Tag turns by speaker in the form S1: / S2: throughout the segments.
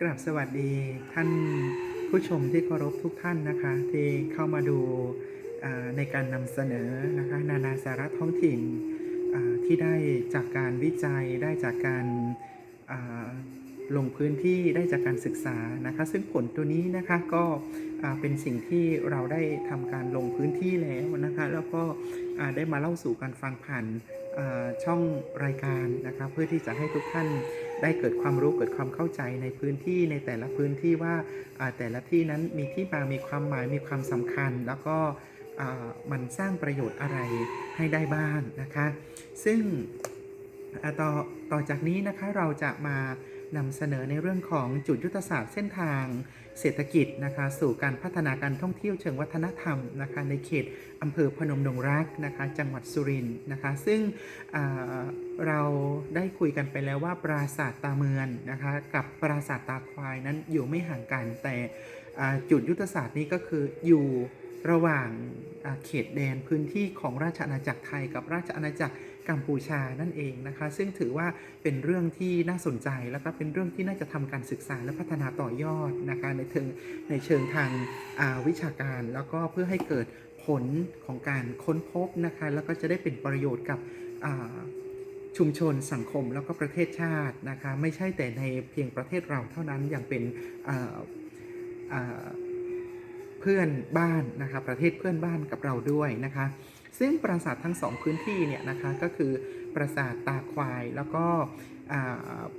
S1: กราบสวัสดีท่านผู้ชมที่เคารพทุกท่านนะคะ ที่เข้ามาดูในการนำเสนอนะคะนานาสาระท้องถิ่นที่ได้จากการวิจัยได้จากการลงพื้นที่ได้จากการศึกษานะคะ ซึ่งผลตัวนี้นะคะก็เป็นสิ่งที่เราได้ทำการลงพื้นที่แล้วนะคะ แล้วก็ได้มาเล่าสู่กันฟังผ่านช่องรายการนะคะ เพื่อที่จะให้ทุกท่าน ได้เกิดความรู้เกิดความเข้าใจในพื้นที่ในแต่ละพื้นที่ว่าแต่ละที่นั้นมีที่มามีความหมายมีความสำคัญ แล้วก็มันสร้างประโยชน์อะไรให้ได้บ้างนะคะ ซึ่งต่อต่อจากนี้นะคะเราจะมา นำเสนอในเรื่องของจุดยุทธศาสตร์เส้นทาง เศรษฐกิจนะคะสู่การพัฒนาการท่องเที่ยวเชิงวัฒนธรรมนะคะในเขตอำเภอพนมดงรักนะคะจังหวัดสุรินทร์นะคะซึ่งเราได้คุยกันไปแล้วว่าปราสาทตาเมือนนะคะกับปราสาทตาควายนั้นอยู่ไม่ห่างกันแต่จุดยุทธศาสตร์นี้ก็คืออยู่ระหว่างเขตแดนพื้นที่ของราชอาณาจักรไทยกับราชอาณาจักร กัมพูชานั่นเองนะคะ ซึ่งถือว่าเป็นเรื่องที่น่าสนใจแล้วก็เป็นเรื่องที่น่าจะทำการศึกษาและพัฒนาต่อยอดนะคะในเชิงในเชิงทางาวิชาการ แล้วก็เพื่อให้เกิดผลของการค้นพบนะคะแล้วก็จะได้เป็นประโยชน์กับชุมชนสังคมแล้วก็ประเทศชาตินะคะไม่ใช่แต่ในเพียงประเทศเราเท่านั้นอย่างเป็นเพื่อนบ้านนะคะประเทศเพื่อนบ้านกับเราด้วยนะคะ ซึ่งปราสาททั้งสองพื้นที่เนี่ยนะคะก็คือปราสาทตาควายแล้วก็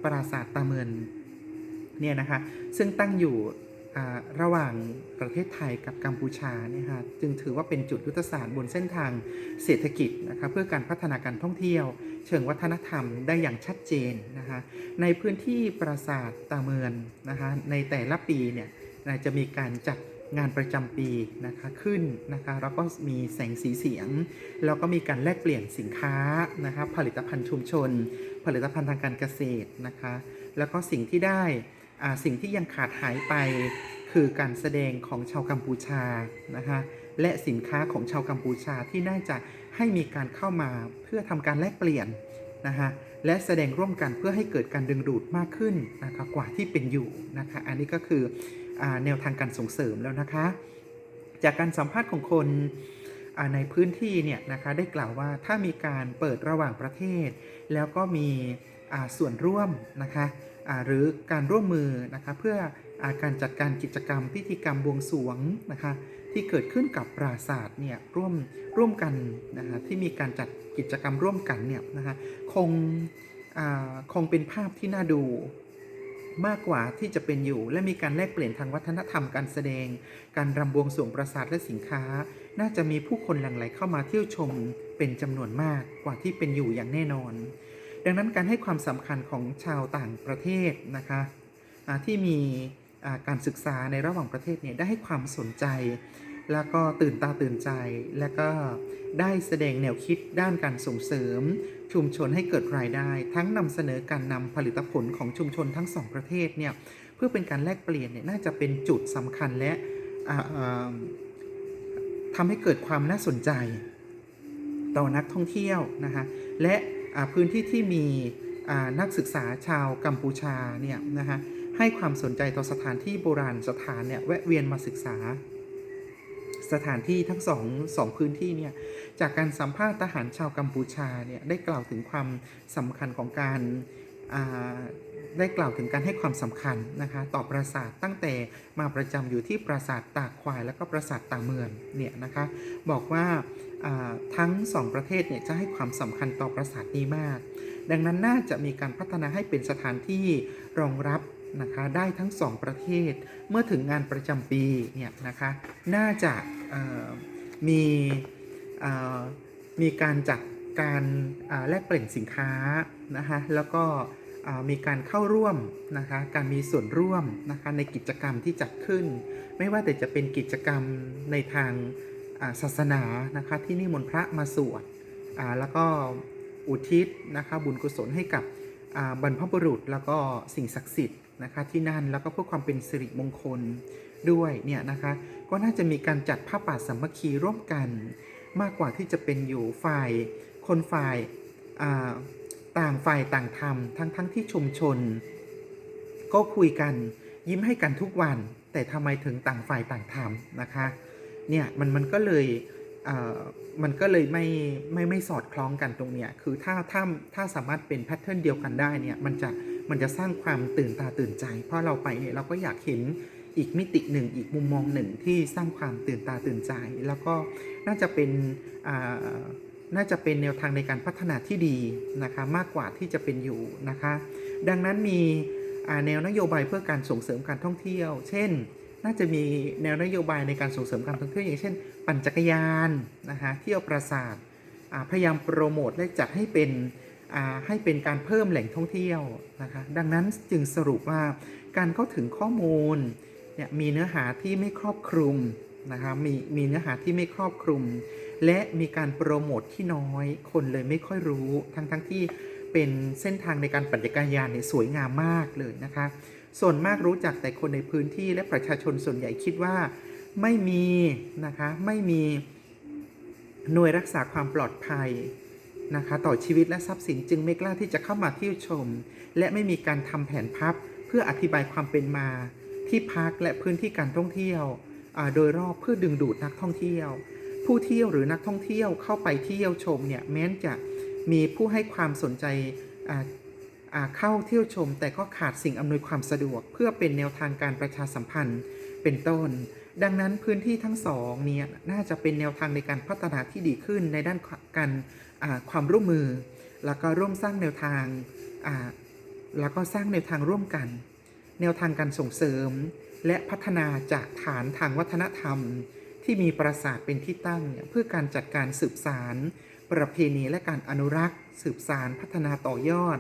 S1: ปราสาทตาเมินเนี่ยนะคะซึ่งตั้งอยู่ระหว่างประเทศไทยกับกัมพูชาเนี่ยค่ะจึงถือว่าเป็นจุดยุทธศาสตร์บนเส้นทางเศรษฐกิจนะคะเพื่อการพัฒนาการท่องเที่ยว เชิงวัฒนธรรมได้อย่างชัดเจนนะคะในพื้นที่ปราสาทตาเมือนนะคะในแต่ละปีเนี่ยจะมีการจัด งานประจำปีนะคะขึ้นนะคะแล้วก็มีแสงสีเสียง แล้วก็มีการแลกเปลี่ยนสินค้านะคะผลิตภัณฑ์ชุมชน ผลิตภัณฑ์ทางการเกษตรนะคะแล้วก็สิ่งที่ได้อ่าสิ่งที่ยังขาดหายไปคือการแสดงของชาวกัมพูชานะคะและสินค้าของชาวกัมพูชาที่น่าจะให้มีการเข้ามาเพื่อทำการแลกเปลี่ยนนะคะและแสดงร่วมกันเพื่อให้เกิดการดึงดูดมากขึ้นนะคะกว่าที่เป็นอยู่นะคะอันนี้ก็คือ แนวทางการส่งเสริมแล้วนะคะ จากการสัมภาษณ์ของคนในพื้นที่เนี่ยนะคะได้กล่าวว่าถ้ามีการเปิดระหว่างประเทศ แล้วก็มีส่วนร่วมนะคะหรือการร่วมมือนะคะเพื่ออาการจัดการกิจกรรมพิธีกรรมบวงสรวงนะคะที่เกิดขึ้นกับปราศาสตร์เนี่ยร่วมร่วมกันนะคะที่มีการจัดกิจกรรมร่วมกันเนี่ยนะคะคงคงเป็นภาพที่น่าดู มากกว่าที่จะเป็นอยู่ และมีการแลกเปลี่ยนทางวัฒนธรรมการแสดง การรำบวงสรวงปราสาทและสินค้า น่าจะมีผู้คนหลั่งไหลเข้ามาเที่ยวชมเป็นจำนวนมากกว่าที่เป็นอยู่อย่างแน่นอน ดังนั้นการให้ความสำคัญของชาวต่างประเทศนะคะที่มีการศึกษาในระหว่างประเทศเนี่ยได้ให้ความสนใจ แล้วก็ตื่นตาตื่นใจ และก็ได้แสดงแนวคิดด้านการส่งเสริม ชุมชนให้เกิดรายได้ ทั้งนำเสนอการนำผลิตผลของชุมชนทั้งสองประเทศเนี่ยเพื่อเป็นการแลกเปลี่ยนเนี่ยน่าจะเป็นจุดสำคัญและอ่าอ่าทำให้เกิดความน่าสนใจ ต่อนักท่องเที่ยวนะคะและพื้นที่ที่มีนักศึกษาชาวกัมพูชาเนี่ยนะคะให้ความสนใจต่อสถานที่โบราณสถานเนี่ยแวะเวียนมาศึกษา สถานที่ทั้งสองสองพื้นที่เนี่ยจากการสัมภาษณ์ทหารชาวกัมพูชาเนี่ยได้กล่าวถึงความสำคัญของการได้กล่าวถึงการให้ความสำคัญนะคะต่อปราสาทตั้งแต่มาประจำอยู่ที่ปราสาทตากควาย แล้วก็ปราสาทตาเมือนเนี่ยนะคะบอกว่าทั้งสองประเทศเนี่ยจะให้ความสำคัญต่อปราสาทนี้มาก ดังนั้นน่าจะมีการพัฒนาให้เป็นสถานที่รองรับนะคะได้ทั้งสองประเทศ เมื่อถึงงานประจำปีเนี่ยนะคะน่าจะ มีมีการจัดการแลกเปลี่ยนสินค้านะคะแล้วก็มีการเข้าร่วมนะคะการมีส่วนร่วมนะคะในกิจกรรมที่จัดขึ้น ไม่ว่าแต่จะเป็นกิจกรรมในทางศาสนานะคะที่นิมนต์พระมาสวดแล้วก็อุทิศนะคะบุญกุศลให้กับบรรพบุรุษแล้วก็สิ่งศักดิ์สิทธิ์นะคะที่นั่นแล้วก็เพื่อความเป็นสิริมงคล ด้วยเนี่ยนะคะก็น่าจะมีการจัดผ้าป่าสามัคคีร่วมกัน มากกว่าที่จะเป็นอยู่ฝ่ายคนฝ่ายต่างฝ่ายต่างทำทั้งทั้งที่ชุมชน ก็คุยกันยิ้มให้กันทุกวัน แต่ทำไมถึงต่างฝ่ายต่างทำนะคะเนี่ยมันมันก็เลยมันก็เลยไม่ไม่ไม่สอดคล้องกันตรงเนี้ยคือถ้าถ้าถ้าสามารถเป็นแพทเทิร์นเดียวกันได้เนี่ยมันจะมันจะสร้างความตื่นตาตื่นใจ เพราะเราไปเนี่ยเราก็อยากเห็น อีกมิติหนึ่ง อีกมุมมองหนึ่งที่สร้างความตื่นตาตื่นใจ แล้วก็น่าจะเป็นน่าจะเป็นแนวทางในการพัฒนาที่ดีนะคะมากกว่าที่จะเป็นอยู่นะคะ ดังนั้นมีแนวนโยบายเพื่อการส่งเสริมการท่องเที่ยว เช่น น่าจะมีแนวนโยบายในการส่งเสริมการท่องเที่ยวอย่างเช่น ปั่นจักรยานนะคะเที่ยวปราสาทพยายามโปรโมทและจัดให้เป็นให้เป็นการเพิ่มแหล่งท่องเที่ยวนะคะดังนั้นจึงสรุปว่าการเข้าถึงข้อมูล เนี่ยมีเนื้อหาที่ไม่ครอบคลุมนะคะมีมีเนื้อหาที่ไม่ครอบคลุม และมีการโปรโมทที่น้อยคนเลยไม่ค่อยรู้ ทั้งทั้งที่เป็นเส้นทางในการปั่นจักรยานเนี่ยสวยงามมากเลยนะคะ ส่วนมากรู้จักแต่คนในพื้นที่และประชาชนส่วนใหญ่คิดว่าไม่มีนะคะไม่มีหน่วยรักษาความปลอดภัยนะคะต่อชีวิตและทรัพย์สินจึงไม่กล้าที่จะเข้ามาเที่ยวชม และไม่มีการทำแผนพับเพื่ออธิบายความเป็นมา ที่พักและพื้นที่การท่องเที่ยวโดยรอบเพื่อดึงดูดนักท่องเที่ยว ผู้เที่ยวหรือนักท่องเที่ยวเข้าไปเที่ยวชมเนี่ยแม้นจะมีผู้ให้ความสนใจเข้าเที่ยวชม แต่ก็ขาดสิ่งอำนวยความสะดวก เพื่อเป็นแนวทางการประชาสัมพันธ์เป็นต้น ดังนั้นพื้นที่ทั้งสองเนี่ยน่าจะเป็นแนวทางในการพัฒนาที่ดีขึ้นในด้านการความร่วมมือ แล้วก็ร่วมสร้างแนวทางแล้วก็สร้างแนวทางร่วมกัน แนวทางการส่งเสริม และพัฒนาจากฐานทางวัฒนธรรม ที่มีปราสาทเป็นที่ตั้ง เพื่อการจัดการสืบสาร ประเพณีและการอนุรักษ์ สืบสารพัฒนาต่อยอด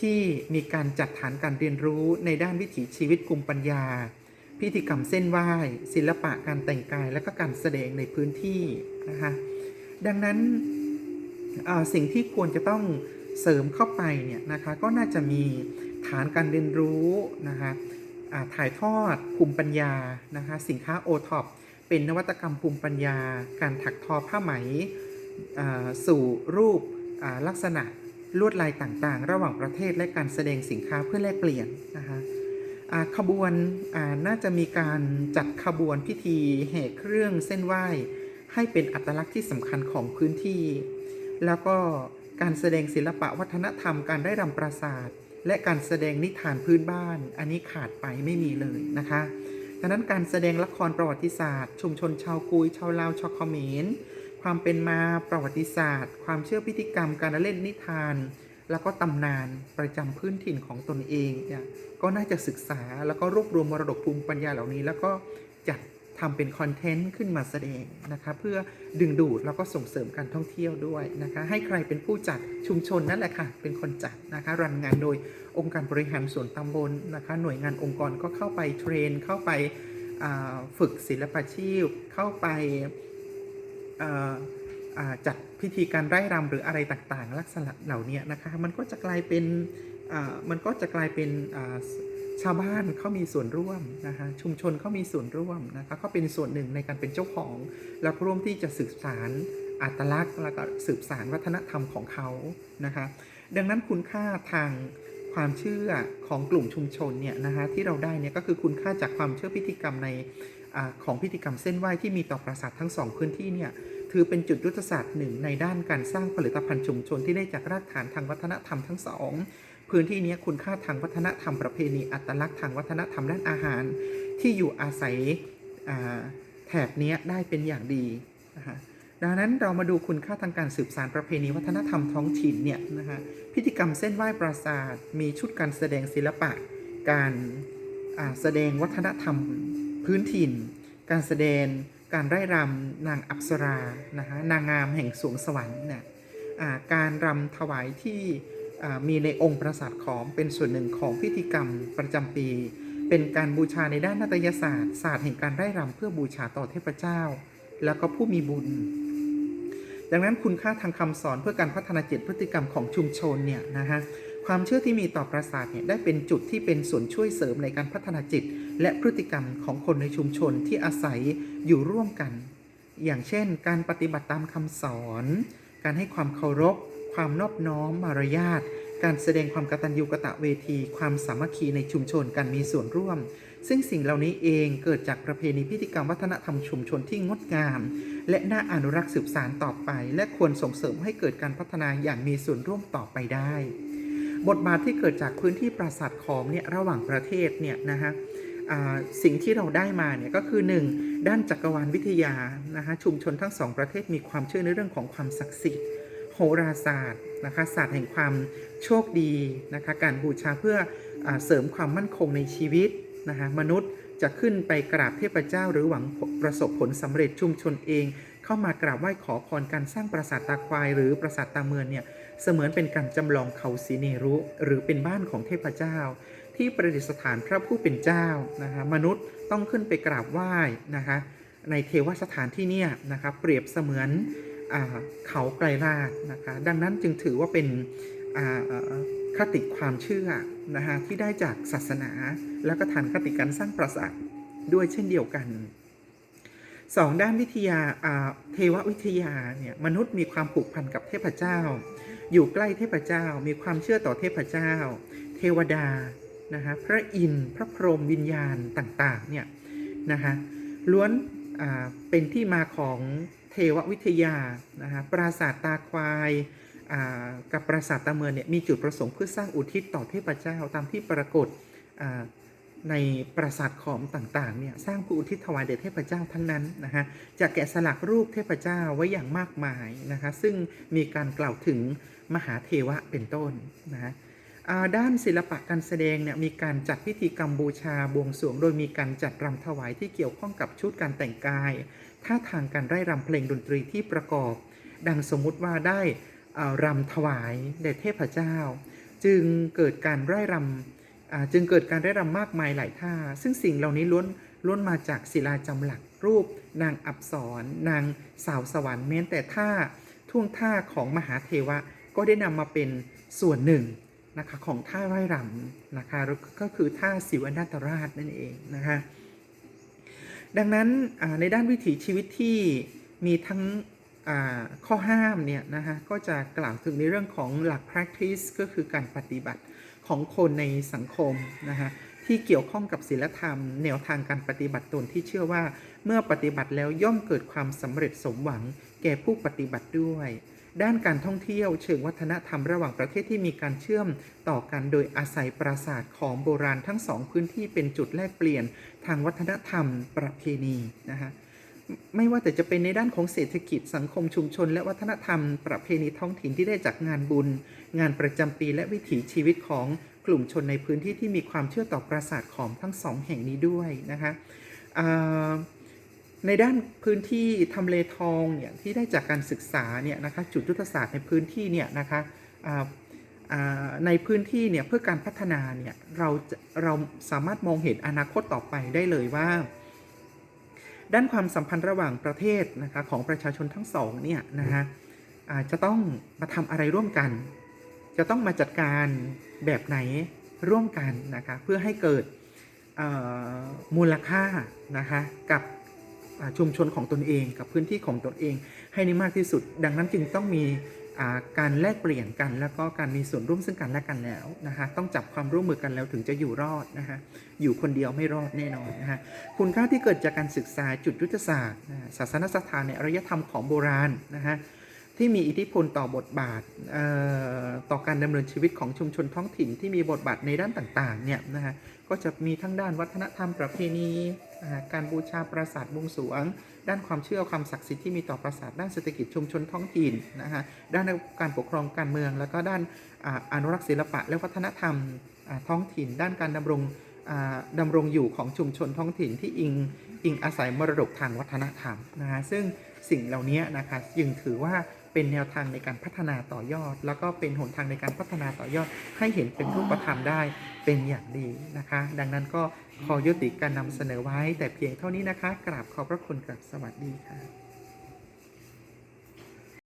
S1: ที่มีการจัดฐานการเรียนรู้ในด้านวิถีชีวิตภูมิปัญญา พิธีกรรมเส้นไหว้ศิลปะการแต่งกายและก็การแสดงในพื้นที่นะคะดังนั้นสิ่งที่ควรจะต้องเสริมเข้าไปเนี่ยนะคะก็น่าจะมี ฐานการเรียนรู้นะคะถ่ายทอดภูมิปัญญานะคะสินค้าโอท็อปเป็นนวัตกรรมภูมิปัญญา การถักทอผ้าไหมสู่รูปลักษณะลวดลายต่างๆ ระหว่างประเทศและการแสดงสินค้าเพื่อแลกเปลี่ยนนะคะขบวนน่าจะมีการจัดขบวนพิธีแห่เครื่องเส้นไหว้ ให้เป็นอัตลักษณ์ที่สำคัญของพื้นที่ แล้วก็การแสดงศิลปะวัฒนธรรมการได้รำปราศาสาท และการแสดงนิทานพื้นบ้าน อันนี้ขาดไปไม่มีเลยนะคะ ดังนั้นการแสดงละครประวัติศาสตร์ ชุมชนชาวกุยชาวลาวชาวเขมร ความเป็นมาประวัติศาสตร์ ความเชื่อพิธีกรรมการเล่นนิทาน แล้วก็ตำนานประจำพื้นถิ่นของตนเองเนี่ยก็น่าจะศึกษาแล้วก็รวบรวมมรดกภูมิปัญญาเหล่านี้ แล้วก็จัด ทำเป็นคอนเทนต์ขึ้นมาแสดงนะคะเพื่อดึงดูดแล้วก็ส่งเสริมการท่องเที่ยวด้วยนะคะให้ใครเป็นผู้จัดชุมชนนั่นแหละค่ะเป็นคนจัดนะคะรันงานโดยองค์การบริหารส่วนตำบลนะคะหน่วยงานองค์กรก็เข้าไปเทรนเข้าไปฝึกศิลปาชีพเข้าไปจัดพิธีการไร่รำหรืออะไรต่างๆ ลักษณะเหล่านี้นะคะมันก็จะกลายเป็นมันก็จะกลายเป็น ชาวบ้านเขามีส่วนร่วมนะคะชุมชนเขามีส่วนร่วมนะคะเขาเป็นส่วนหนึ่งในการเป็นเจ้าของ แล้วก็ร่วมที่จะสืบสารอัตลักษณ์ แล้วก็สืบสารวัฒนธรรมของเขานะคะดังนั้นคุณค่าทางความเชื่อของกลุ่มชุมชนเนี่ยนะคะที่เราได้เนี่ยก็คือคุณค่าจากความเชื่อพิธีกรรมในอของพิธีกรรมเส้นไหว้ที่มีต่อปราสาททั้งสองพื้นที่เนี่ยถือเป็นจุดยุทธศาสตร์หนึ่งในด้านการสร้างผลิตภัณฑ์ชุมชนที่ได้จากรากฐานทางวัฒนธรรมทั้งสอง พื้นที่นี้คุณค่าทางวัฒนธรรมประเพณีอัตลักษณ์ทางวัฒนธรรมด้านอาหาร ที่อยู่อาศัยแถบนี้ได้เป็นอย่างดีนะคะดังนั้นเรามาดูคุณค่าทางการสืบสานประเพณีวัฒนธรรมท้องถิ่นเนี่ยนะคะพิธีกรรมเส้นไหว้ปราสาท มีชุดการแสดงศิลปะ การแสดงวัฒนธรรมพื้นถิ่น การแสดงการไร่รำนางอัปสรานะคะนางงามแห่งสวงสวรรค์เนี่ยการรำถวายที่ มีในองค์ปราสาทขอมเป็นส่วนหนึ่งของพิธีกรรมประจำปี เป็นการบูชาในด้านนาฏยศาสตร์ศาสตร์แห่งการไร่รำเพื่อบูชาต่อเทพเจ้า แล้วก็ผู้มีบุญ ดังนั้นคุณค่าทางคำสอนเพื่อการพัฒนาจิตพฤติกรรมของชุมชนเนี่ยนะฮะความเชื่อที่มีต่อปราสาทเนี่ยได้เป็นจุดที่เป็นส่วนช่วยเสริมในการพัฒนาจิต และพฤติกรรมของคนในชุมชนที่อาศัยอยู่ร่วมกัน อย่างเช่น การปฏิบัติตามคำสอน การให้ความเคารพ ความนอบน้อมมารยาทการแสดงความกตัญญูกตะเวที ความสามัคคีในชุมชนการมีส่วนร่วม ซึ่งสิ่งเหล่านี้เองเกิดจากประเพณีพิธีกรรมวัฒนธรรมชุมชนที่งดงาม และน่าอนุรักษ์สืบสานต่อไป และควรส่งเสริมให้เกิดการพัฒนาอย่างมีส่วนร่วมต่อไปได้ บทบาทที่เกิดจากพื้นที่ปราสาทขอมเนี่ยระหว่างประเทศเนี่ยนะฮะสิ่งที่เราได้มาเนี่ยก็คือ 1. ด้านจักรวาลวิทยานะคะชุมชนทั้งสองประเทศมีความเชื่อในเรื่องของความศักดิ์สิทธิ์ ราศาสตร์นะคะศาสตร์แห่งความโชคดีนะคะการบูชาเพื่ออเสริมความมั่นคงในชีวิตนะคะมนุษย์จะขึ้นไปกราบเทพเจ้าหรือหวังประสบผลสำเร็จชุมชนเอง เข้ามากราบไหว้ขอพรการสร้างปราสาทตาควาย หรือปราสาทตาเมือนเนี่ยเสมือนเป็นการจำลองเขาสีเนรุ หรือเป็นบ้านของเทพเจ้า ที่ประดิษฐานพระผู้เป็นเจ้านะคะมนุษย์ต้องขึ้นไปกราบไหว้นะคะในเทวสถานที่เนี่ยนะคะเปรียบเสมือน เขาไกลลาดนะคะ ดังนั้นจึงถือว่าเป็นคติความเชื่อนะคะที่ได้จากศาสนา แล้วก็ฐานคติการสร้างปราสาทด้วยเช่นเดียวกันสองด้านวิทยาเทววิทยาเนี่ยมนุษย์มีความผูกพันกับเทพเจ้า อยู่ใกล้เทพเจ้า มีความเชื่อต่อเทพเจ้า เทวดานะคะพระอินทร์พระพรหมวิญญาณต่างๆเนี่ยนะคะล้วนเป็นที่มาของ เทววิทยานะคะปราสาทตาควายกับปราสาทตาเมือนเนี่ยมีจุดประสงค์เพื่อสร้างอุทิศต่อเทพเจ้าตามที่ปรากฏในปราสาทขอมต่างๆเนี่ยสร้างผู้อุทิศถวายแด่เทพเจ้าทั้งนั้นนะคะจะแกะสลักรูปเทพเจ้าไว้อย่างมากมายนะคะซึ่งมีการกล่าวถึงมหาเทวะเป็นต้นนะคะด้านศิลปะการแสดงเนี่ยมีการจัดพิธีกรรมบูชาบวงสรวง โดยมีการจัดรำถวายที่เกี่ยวข้องกับชุดการแต่งกาย ท่าทางการไร่รำเพลงดนตรีที่ประกอบ ดังสมมุติว่าได้รำถวายแด่เทพเจ้า จึงเกิดการไร่รำจึงเกิดการไร่รำมากมายหลายท่า ซึ่งสิ่งเหล่านี้ล้วนล้วนมาจากศิลาจำหลักรูป นางอับสรนางสาวสวรรค์แม้แต่ท่าท่วงท่าของมหาเทวะก็ได้นำมาเป็นส่วนหนึ่งนะคะของท่าไร่รำนะคะก็คือท่าศิวนาตราชนั่นเองนะคะ ดังนั้นในด้านวิถีชีวิตที่มีทั้งข้อห้ามเนี่ยนะคะก็จะกล่าวถึงในเรื่องของหลัก practice ก็คือการปฏิบัติของคนในสังคมนะคะที่เกี่ยวข้องกับศีลธรรม แนวทางการปฏิบัติตนที่เชื่อว่า เมื่อปฏิบัติแล้วย่อมเกิดความสำเร็จสมหวัง แก่ผู้ปฏิบัติด้วย ด้านการท่องเที่ยวเชิงวัฒนธรรมระหว่างประเทศที่มีการเชื่อมต่อกันโดยอาศัยปราสาทของโบราณทั้งสองพื้นที่เป็นจุดแลกเปลี่ยนทางวัฒนธรรมประเพณีนะคะไม่ว่าแต่จะเป็นในด้านของเศรษฐกิจสังคมชุมชน และวัฒนธรรม ประเพณีท้องถิ่นที่ได้จากงานบุญ งานประจำปีและวิถีชีวิตของกลุ่มชนในพื้นที่ที่มีความเชื่อต่อปราสาทขอมทั้งสองแห่งนี้ด้วยนะคะอ่า ในด้านพื้นที่ทำเลทองเนี่ยที่ได้จากการศึกษาเนี่ยนะคะจุดยุทธศาสตร์ในพื้นที่เนี่ยนะคะในพื้นที่เนี่ยเพื่อการพัฒนาเนี่ยเราเราสามารถมองเห็นอนาคตต่อไปได้เลยว่า ด้านความสัมพันธ์ระหว่างประเทศนะคะของประชาชนทั้งสองเนี่ยนะคะจะต้องมาทำอะไรร่วมกัน จะต้องมาจัดการแบบไหนร่วมกันนะคะเพื่อให้เกิดมูลค่านะคะกับ ชุมชนของตนเองกับพื้นที่ของตนเอง ให้ได้มากที่สุด ดังนั้นจึงต้องมีการแลกเปลี่ยนกัน แล้วก็การมีส่วนร่วมซึ่งกันและกันแล้วนะคะต้องจับความร่วมมือกันแล้วถึงจะอยู่รอดนะคะอยู่คนเดียวไม่รอดแน่นอนนะคะคุณค่าที่เกิดจากการศึกษาจุดยุทธศาสตร์ศาสนสถานในอารยธรรมของโบราณนะคะที่มีอิทธิพลต่อบทบาทต่อการดำเนินชีวิตของชุมชนท้องถิ่นที่มีบทบาทในด้านต่างๆเนี่ยนะคะ ก็จะมีทั้งด้านวัฒนธรรมประเพณีการบูชาปราสาทบวงสรวง ด้านความเชื่อความศักดิ์สิทธิ์ที่มีต่อปราสาทด้านเศรษฐกิจชุมชนท้องถิ่นนะคะด้านการปกครองการเมือง แล้วก็ด้านอนุรักษ์ศิลปะ และวัฒนธรรมท้องถิ่น ด้านการดำรงอ่ารงอยู่ของชุมชนท้องถิ่นที่อิงอิงอาศัยมรดกทางวัฒนธรรมนะคะซึ่งสิ่งเหล่านี้นะคะยังถือว่า เป็นแนวทางในการพัฒนาต่อยอด แล้วก็เป็นหนทางในการพัฒนาต่อยอด ให้เห็นเป็นรูปธรรมได้เป็นอย่างดีนะคะ ดังนั้นก็ขอยุติการนำเสนอไว้แต่เพียงเท่านี้นะคะ กราบขอบพระคุณกับสวัสดีค่ะ